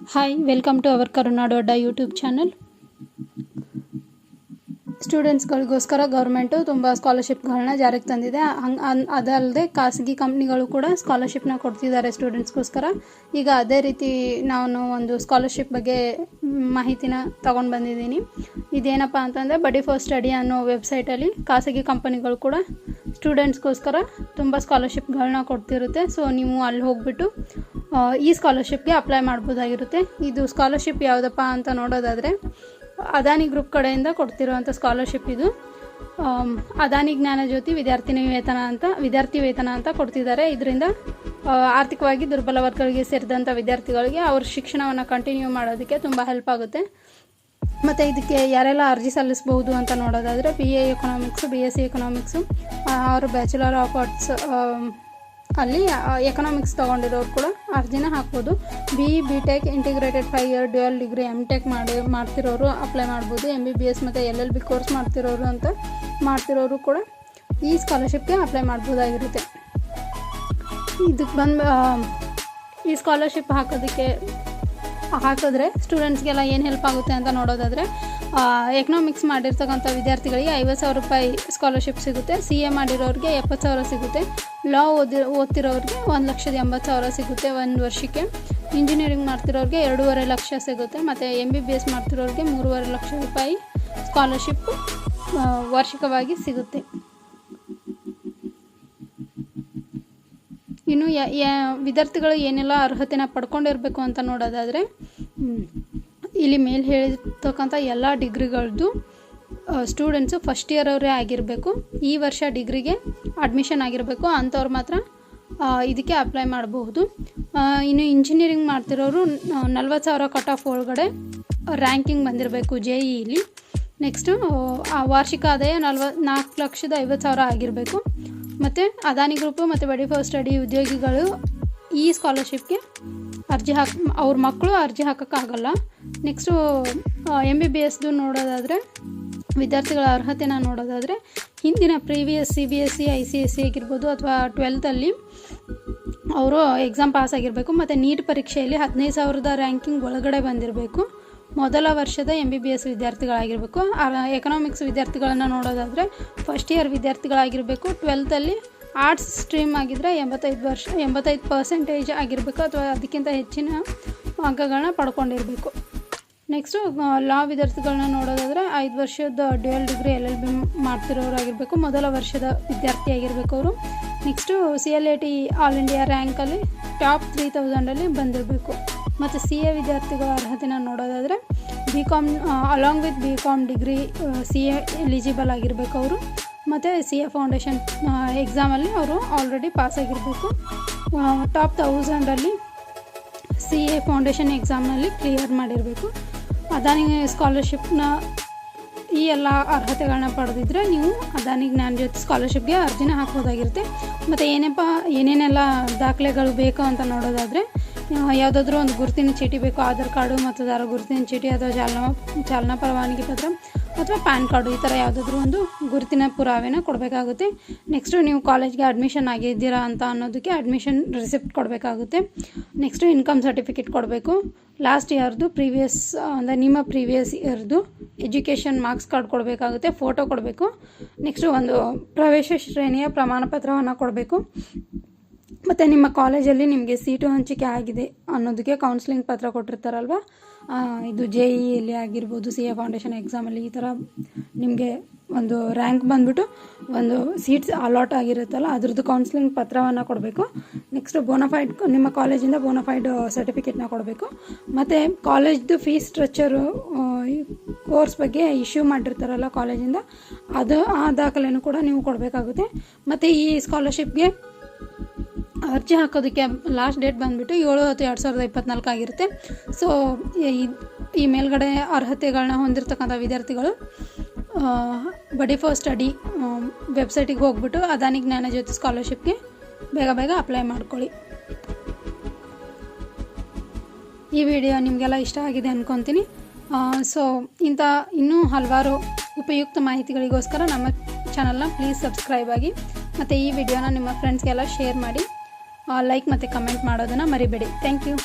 Hi welcome to our Karunadodda YouTube channel ಸ್ಟೂಡೆಂಟ್ಸ್ಗಳಿಗೋಸ್ಕರ government ತುಂಬ ಸ್ಕಾಲರ್ಶಿಪ್ಗಳನ್ನ ಜಾರಿಗೆ ತಂದಿದೆ. ಹಂಗೆ ಅದಲ್ಲದೆ ಖಾಸಗಿ ಕಂಪ್ನಿಗಳು ಕೂಡ ಸ್ಕಾಲರ್ಶಿಪ್ನ ಕೊಡ್ತಿದ್ದಾರೆ ಸ್ಟೂಡೆಂಟ್ಸ್ಗೋಸ್ಕರ ಈಗ ಅದೇ ರೀತಿ ನಾನು ಒಂದು ಸ್ಕಾಲರ್ಶಿಪ್ ಬಗ್ಗೆ ಮಾಹಿತಿನ ತಗೊಂಡು ಬಂದಿದ್ದೀನಿ. ಇದೇನಪ್ಪ ಅಂತಂದರೆ ಬಡಿ ಫಾರ್ ಸ್ಟಡಿ ಅನ್ನೋ ವೆಬ್ಸೈಟಲ್ಲಿ ಖಾಸಗಿ ಕಂಪನಿಗಳು ಕೂಡ ಸ್ಟೂಡೆಂಟ್ಸ್ಗೋಸ್ಕರ ತುಂಬ ಸ್ಕಾಲರ್ಶಿಪ್ಗಳನ್ನ ಕೊಡ್ತಿರುತ್ತೆ. ಸೊ ನೀವು ಅಲ್ಲಿ ಹೋಗ್ಬಿಟ್ಟು ಈ ಸ್ಕಾಲರ್ಶಿಪ್ಗೆ ಅಪ್ಲೈ ಮಾಡ್ಬೋದಾಗಿರುತ್ತೆ. ಇದು ಸ್ಕಾಲರ್ಶಿಪ್ ಯಾವುದಪ್ಪ ಅಂತ ನೋಡೋದಾದರೆ ಅದಾನಿ ಗ್ರೂಪ್ ಕಡೆಯಿಂದ ಕೊಡ್ತಿರುವಂಥ ಸ್ಕಾಲರ್ಶಿಪ್ ಇದು. ಅದಾನಿ ಜ್ಞಾನ ಜ್ಯೋತಿ ವಿದ್ಯಾರ್ಥಿನಿ ವೇತನ ಅಂತ, ವಿದ್ಯಾರ್ಥಿ ವೇತನ ಅಂತ ಕೊಡ್ತಿದ್ದಾರೆ. ಇದರಿಂದ ಆರ್ಥಿಕವಾಗಿ ದುರ್ಬಲ ವರ್ಗಗಳಿಗೆ ಸೇರಿದಂಥ ವಿದ್ಯಾರ್ಥಿಗಳಿಗೆ ಅವ್ರ ಶಿಕ್ಷಣವನ್ನು ಕಂಟಿನ್ಯೂ ಮಾಡೋದಕ್ಕೆ ತುಂಬ ಹೆಲ್ಪ್ ಆಗುತ್ತೆ. ಮತ್ತು ಇದಕ್ಕೆ ಯಾರೆಲ್ಲ ಅರ್ಜಿ ಸಲ್ಲಿಸಬಹುದು ಅಂತ ನೋಡೋದಾದರೆ B A economics B S C economics ಅವರು ಬ್ಯಾಚುಲರ್ ಆಫ್ ಆರ್ಟ್ಸ್ ಅಲ್ಲಿ ಎಕನಾಮಿಕ್ಸ್ ತೊಗೊಂಡಿರೋರು ಕೂಡ ಅರ್ಜಿನ ಹಾಕ್ಬೋದು. B B tech integrated five year dual degree M tech ಮಾಡಿ, ಮಾಡ್ತಿರೋರು ಅಪ್ಲೈ ಮಾಡ್ಬೋದು. ಎಂ ಬಿ ಬಿ ಎಸ್ ಮತ್ತು ಎಲ್ ಎಲ್ ಬಿ ಕೋರ್ಸ್ ಮಾಡ್ತಿರೋರು ಅಂತ ಮಾಡ್ತಿರೋರು ಕೂಡ ಈ ಸ್ಕಾಲರ್ಶಿಪ್ಗೆ ಅಪ್ಲೈ ಮಾಡ್ಬೋದಾಗಿರುತ್ತೆ. ಇದಕ್ಕೆ ಬಂದು ಈ ಸ್ಕಾಲರ್ಶಿಪ್ ಹಾಕೋದಕ್ಕೆ, ಹಾಕಿದ್ರೆ ಸ್ಟೂಡೆಂಟ್ಸ್ಗೆಲ್ಲ ಏನು ಹೆಲ್ಪ್ ಆಗುತ್ತೆ ಅಂತ ನೋಡೋದಾದರೆ ಎಕನಾಮಿಕ್ಸ್ ಮಾಡಿರ್ತಕ್ಕಂಥ ವಿದ್ಯಾರ್ಥಿಗಳಿಗೆ ಐವತ್ತು ಸಾವಿರ ರೂಪಾಯಿ ಸ್ಕಾಲರ್ಶಿಪ್ ಸಿಗುತ್ತೆ. ಸಿ ಎ ಮಾಡಿರೋರಿಗೆ ಎಪ್ಪತ್ತು ಸಾವಿರ ಸಿಗುತ್ತೆ. ಲಾ ಓದಿ, ಓದ್ತಿರೋರಿಗೆ ಒಂದು ಲಕ್ಷದ ಎಂಬತ್ತು ಸಾವಿರ ಸಿಗುತ್ತೆ ಒಂದು ವರ್ಷಕ್ಕೆ. ಇಂಜಿನಿಯರಿಂಗ್ ಮಾಡ್ತಿರೋರಿಗೆ ಎರಡೂವರೆ ಲಕ್ಷ ಸಿಗುತ್ತೆ. ಮತ್ತು ಎಂ ಬಿ ಬಿ ಎಸ್ ಮಾಡ್ತಿರೋರಿಗೆ ಮೂರುವರೆ ಲಕ್ಷ ರೂಪಾಯಿ ಸ್ಕಾಲರ್ಶಿಪ್ ವಾರ್ಷಿಕವಾಗಿ ಸಿಗುತ್ತೆ. ಇನ್ನು ಯ ವಿದ್ಯಾರ್ಥಿಗಳು ಏನೆಲ್ಲ ಅರ್ಹತೆನ ಪಡ್ಕೊಂಡಿರಬೇಕು ಅಂತ ನೋಡೋದಾದರೆ ಇಲ್ಲಿ ಮೇಲೆ ಹೇಳಿರ್ತಕ್ಕಂಥ ಎಲ್ಲ ಡಿಗ್ರಿಗಳದ್ದು ಸ್ಟೂಡೆಂಟ್ಸು ಫಸ್ಟ್ ಇಯರ್ ಅವರೇ ಆಗಿರಬೇಕು. ಈ ವರ್ಷ ಡಿಗ್ರಿಗೆ ಅಡ್ಮಿಷನ್ ಆಗಿರಬೇಕು. ಅಂಥವ್ರು ಮಾತ್ರ ಇದಕ್ಕೆ ಅಪ್ಲೈ ಮಾಡಬಹುದು. ಇನ್ನು ಇಂಜಿನಿಯರಿಂಗ್ ಮಾಡ್ತಿರೋರು ನಲ್ವತ್ತು ಸಾವಿರ ಕಟ್ ಆಫ್ ಒಳಗಡೆ ರ್ಯಾಂಕಿಂಗ್ ಬಂದಿರಬೇಕು ಜೆ ಇಲಿ ನೆಕ್ಸ್ಟು ವಾರ್ಷಿಕ ಆದಾಯ ನಲ್ವ, ನಾಲ್ಕು ಲಕ್ಷದ ಐವತ್ತು ಸಾವಿರ ಆಗಿರಬೇಕು. ಮತ್ತು ಅದಾನಿ ಗ್ರೂಪು ಮತ್ತು ಬಡಿ ಫಾರ್ ಸ್ಟಡಿ ಉದ್ಯೋಗಿಗಳು ಈ ಸ್ಕಾಲರ್ಶಿಪ್ಗೆ ಅರ್ಜಿ ಹಾಕ್, ಅವ್ರ ಮಕ್ಕಳು ಅರ್ಜಿ ಹಾಕೋಕ್ಕಾಗಲ್ಲ ನೆಕ್ಸ್ಟು ಎಂ ಬಿ ಬಿ ಎಸ್ದು ನೋಡೋದಾದರೆ, ವಿದ್ಯಾರ್ಥಿಗಳ ಅರ್ಹತೆನ ನೋಡೋದಾದರೆ, ಹಿಂದಿನ previous C B S C I C S C ಆಗಿರ್ಬೋದು ಅಥವಾ ಟ್ವೆಲ್ತಲ್ಲಿ ಅವರು ಎಕ್ಸಾಮ್ ಪಾಸ್ ಆಗಿರಬೇಕು, ಮತ್ತು ನೀಟ್ ಪರೀಕ್ಷೆಯಲ್ಲಿ ಹದಿನೈದು ಸಾವಿರದ ರ್ಯಾಂಕಿಂಗ್ ಒಳಗಡೆ ಬಂದಿರಬೇಕು. ಮೊದಲ ವರ್ಷದ ಎಂ ಬಿ ಬಿ ಎಸ್ ವಿದ್ಯಾರ್ಥಿಗಳಾಗಿರಬೇಕು. ಎಕನಾಮಿಕ್ಸ್ ವಿದ್ಯಾರ್ಥಿಗಳನ್ನು ನೋಡೋದಾದರೆ ಫಸ್ಟ್ ಇಯರ್ ವಿದ್ಯಾರ್ಥಿಗಳಾಗಿರಬೇಕು. ಟ್ವೆಲ್ತಲ್ಲಿ ಆರ್ಟ್ಸ್ ಸ್ಟ್ರೀಮ್ ಆಗಿದ್ದರೆ ಎಂಬತ್ತೈದು ವರ್ಷ, ಎಂಬತ್ತೈದು ಪರ್ಸೆಂಟೇಜ್ ಆಗಿರಬೇಕು ಅಥವಾ ಅದಕ್ಕಿಂತ ಹೆಚ್ಚಿನ ಅಂಕಗಳನ್ನ ಪಡ್ಕೊಂಡಿರಬೇಕು. ನೆಕ್ಸ್ಟು ಲಾ ವಿದ್ಯಾರ್ಥಿಗಳನ್ನ ನೋಡೋದಾದರೆ ಐದು ವರ್ಷದ dual degree L L B ಮಾಡ್ತಿರೋರಾಗಿರಬೇಕು. ಮೊದಲ ವರ್ಷದ ವಿದ್ಯಾರ್ಥಿ ಆಗಿರಬೇಕು ಅವರು. Next C L A T all India ರ್ಯಾಂಕಲ್ಲಿ top three ತೌಸಂಡಲ್ಲಿ ಬಂದಿರಬೇಕು. ಮತ್ತು ಸಿ ಎ ವಿದ್ಯಾರ್ಥಿಗಳ ಅರ್ಹತೆನ ನೋಡೋದಾದರೆ B com along with B com degree C A eligible ಆಗಿರಬೇಕು ಅವರು. ಮತ್ತು ಸಿ ಎ ಫೌಂಡೇಶನ್ ಎಕ್ಸಾಮಲ್ಲಿ ಅವರು ಆಲ್ರೆಡಿ ಪಾಸ್ ಆಗಿರಬೇಕು. ಟಾಪ್ ತೌಸಂಡಲ್ಲಿ ಸಿ ಎ ಫೌಂಡೇಶನ್ ಎಕ್ಸಾಮ್ನಲ್ಲಿ ಕ್ಲಿಯರ್ ಮಾಡಿರಬೇಕು. ಅದಾನಿ ಸ್ಕಾಲರ್ಶಿಪ್ನ ಈ ಎಲ್ಲ ಅರ್ಹತೆಗಳನ್ನ ಪಡೆದಿದ್ರೆ ನೀವು ಅದಾನಿ ಜ್ಞಾನ ಜ್ಯೋತಿ ಸ್ಕಾಲರ್ಶಿಪ್ಗೆ ಅರ್ಜಿನ ಹಾಕ್ಬೋದಾಗಿರುತ್ತೆ. ಮತ್ತು ಏನಪ್ಪ ಏನೇನೆಲ್ಲ ದಾಖಲೆಗಳು ಬೇಕು ಅಂತ ನೋಡೋದಾದರೆ ಯಾವುದಾದ್ರೂ ಒಂದು ಗುರುತಿನ ಚೀಟಿ ಬೇಕು, ಆಧಾರ್ ಕಾರ್ಡು, ಮತದಾರ ಗುರುತಿನ ಚೀಟಿ ಅಥವಾ ಚಾಲನಾ ಚಾಲನಾ ಪರವಾನಗಿ ಪತ್ರ ಅಥವಾ ಪ್ಯಾನ್ ಕಾರ್ಡು, ಈ ಥರ ಯಾವುದಾದ್ರೂ ಒಂದು ಗುರುತಿನ ಪುರಾವೆನ ಕೊಡಬೇಕಾಗುತ್ತೆ. ನೆಕ್ಸ್ಟು ನೀವು ಕಾಲೇಜ್ಗೆ ಅಡ್ಮಿಷನ್ ಆಗಿದ್ದೀರಾ ಅಂತ ಅನ್ನೋದಕ್ಕೆ ಅಡ್ಮಿಷನ್ ರಿಸಿಪ್ಟ್ ಕೊಡಬೇಕಾಗುತ್ತೆ. ನೆಕ್ಸ್ಟು ಇನ್ಕಮ್ ಸರ್ಟಿಫಿಕೇಟ್ ಕೊಡಬೇಕು. ಲಾಸ್ಟ್ ಇಯರ್ದು ಪ್ರೀವಿಯಸ್ ಅಂದರೆ ನಿಮ್ಮ ಪ್ರೀವಿಯಸ್ ಇಯರ್ದು ಎಜುಕೇಷನ್ ಮಾರ್ಕ್ಸ್ ಕಾರ್ಡ್ ಕೊಡಬೇಕಾಗುತ್ತೆ ಫೋಟೋ ಕೊಡಬೇಕು. ನೆಕ್ಸ್ಟು ಒಂದು ಪ್ರವೇಶ ಶ್ರೇಣಿಯ ಪ್ರಮಾಣ ಪತ್ರವನ್ನು ಕೊಡಬೇಕು. ಮತ್ತು ನಿಮ್ಮ ಕಾಲೇಜಲ್ಲಿ ನಿಮಗೆ ಸೀಟು ಹಂಚಿಕೆ ಆಗಿದೆ ಅನ್ನೋದಕ್ಕೆ ಕೌನ್ಸಿಲಿಂಗ್ ಪತ್ರ ಕೊಟ್ಟಿರ್ತಾರಲ್ವ? ಇದು ಜೆ ಇಲಿ ಆಗಿರ್ಬೋದು ಸಿ ಎ ಫೌಂಡೇಶನ್ ಎಕ್ಸಾಮಲ್ಲಿ ಈ ಥರ ನಿಮಗೆ ಒಂದು ರ್ಯಾಂಕ್ ಬಂದ್ಬಿಟ್ಟು ಒಂದು ಸೀಟ್ಸ್ ಅಲಾಟ್ ಆಗಿರುತ್ತಲ್ಲ, ಅದ್ರದ್ದು ಕೌನ್ಸಿಲಿಂಗ್ ಪತ್ರವನ್ನು ಕೊಡಬೇಕು. ನೆಕ್ಸ್ಟ್ ಬೋನಫೈಡ್ ನಿಮ್ಮ ಕಾಲೇಜಿಂದ ಬೋನಫೈಡ್ ಸರ್ಟಿಫಿಕೇಟ್ನ ಕೊಡಬೇಕು. ಮತ್ತು ಕಾಲೇಜ್ದು ಫೀಸ್ ಸ್ಟ್ರಕ್ಚರು ಕೋರ್ಸ್ ಬಗ್ಗೆ ಇಶ್ಯೂ ಮಾಡಿರ್ತಾರಲ್ಲ ಕಾಲೇಜಿಂದ, ಅದು, ಆ ದಾಖಲೆಯನ್ನು ಕೂಡ ನೀವು ಕೊಡಬೇಕಾಗುತ್ತೆ. ಮತ್ತು ಈ ಸ್ಕಾಲರ್ಶಿಪ್ಗೆ ಅರ್ಜಿ ಹಾಕೋದಕ್ಕೆ ಲಾಸ್ಟ್ ಡೇಟ್ ಬಂದುಬಿಟ್ಟು ಏಳು ಹತ್ತು ಎರಡು ಸಾವಿರದ ಇಪ್ಪತ್ನಾಲ್ಕು ಆಗಿರುತ್ತೆ. ಸೊ ಈ- ಮೇಲ್ಗಡೆ ಅರ್ಹತೆಗಳನ್ನ ಹೊಂದಿರತಕ್ಕಂಥ ವಿದ್ಯಾರ್ಥಿಗಳು ಬಡಿ ಫಾರ್ ಸ್ಟಡಿ ವೆಬ್ಸೈಟಿಗೆ ಹೋಗ್ಬಿಟ್ಟು ಅದಾನಿ ಜ್ಞಾನ ಜ್ಯೋತಿ ಸ್ಕಾಲರ್ಶಿಪ್ಗೆ ಬೇಗ ಬೇಗ ಅಪ್ಲೈ ಮಾಡ್ಕೊಳ್ಳಿ. ಈ ವಿಡಿಯೋ ನಿಮಗೆಲ್ಲ ಇಷ್ಟ ಆಗಿದೆ ಅಂದ್ಕೊತೀನಿ ಸೊ ಇಂಥ ಇನ್ನೂ ಹಲವಾರು ಉಪಯುಕ್ತ ಮಾಹಿತಿಗಳಿಗೋಸ್ಕರ ನಮ್ಮ ಚಾನಲ್ನ ಪ್ಲೀಸ್ ಸಬ್ಸ್ಕ್ರೈಬ್ ಆಗಿ, ಮತ್ತು ಈ ವಿಡಿಯೋನ ನಿಮ್ಮ ಫ್ರೆಂಡ್ಸ್ಗೆಲ್ಲ ಶೇರ್ ಮಾಡಿ. ಲೈಕ್ ಮತ್ತು ಕಮೆಂಟ್ ಮಾಡೋದನ್ನು ಮರಿಬೇಡಿ. Thank you